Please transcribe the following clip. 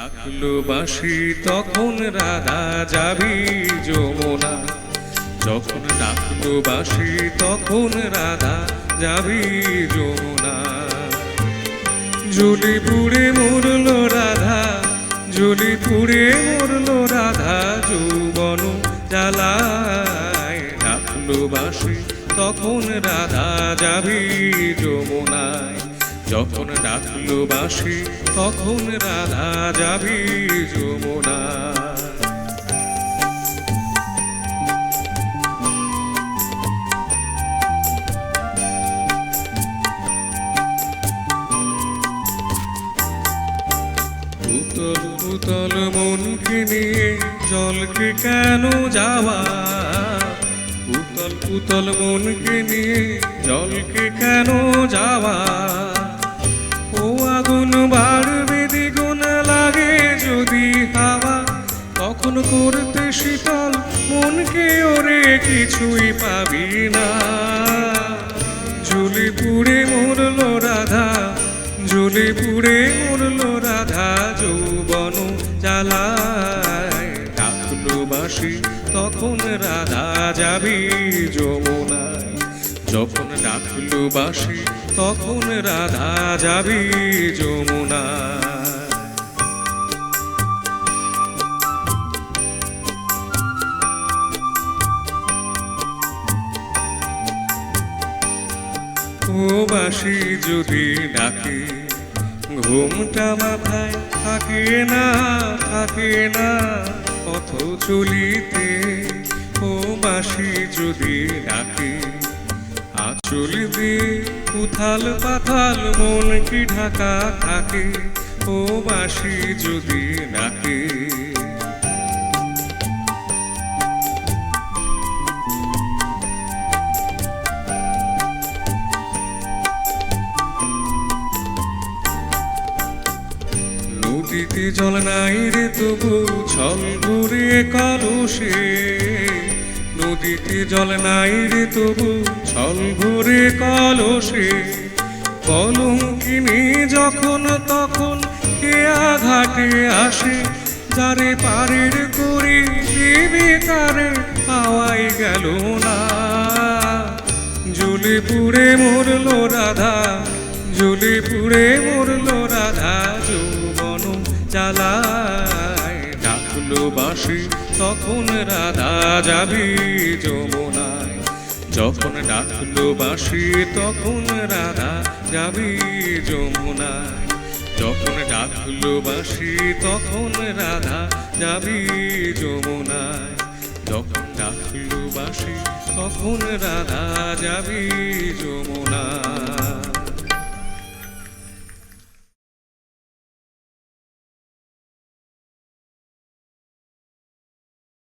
ডাকলো বাসি তখন রাধা যাবি যমুনা। যখন ডাকলো বাসি তখন রাধা যাবি যমুনা। জলি পুড়ে মরল রাধা জলি পুড়ে মরল রাধা যৌবন জ্বালায় ডাকলো বাসি তখন রাধা যাবি যমুনায়। যখন ডাকলো বাসি তখন রাধা যাবি যমুনায় উতল উতল মনকে নিয়ে জলকে কেন যাওয়া? উতল উতল মনকে নিয়ে জলকে কেন যাওয়া? তখন করতে শীতল মনকে, ওরে কিছুই পাবি না। ঝুলি পুড়ে মরল রাধা ঝুলি পুড়ে মরল রাধা, যৌবন জ্বালায়। ডাকলো বাসি তখন রাধা যাবি যমুনায়। যখন ডাকলো বাসি তখন রাধা যাবি যমুনায়। বাসি যদি ডাকে, ঘুমটা মাথায় থাকে না থাকে না, পথ চলিতে ও বাসি যদি ডাকে, আচল দিয়ে উথাল পাথাল মন কি ঢাকা থাকে ও বাসি যদি ডাকে। নদীতে জল নাই রে তবু ছল ঘুরে কলসে নদীতে জল নাই রে তবু ছল ঘুরে কলসে কলঙ্কিনী যখন তখন কে আঘাটে আসে, যারে পারের করি দেবে তারে পাওয়াই গেল না। জ্বলে পুড়ে মরল রাধা জ্বলে পুড়ে মরল রাধা যৌবন জ্বালায় ডাকলো বাসি তখন রাধা যাবি যমুনায়। যখন ডাকলো বাসি তখন রাধা যাবি যমুনায়। যখন ডাকলো বাসি তখন রাধা যাবি যমুনায়। যখন ডাকলো বাসি তখন রাধা যাবি যমুনায়।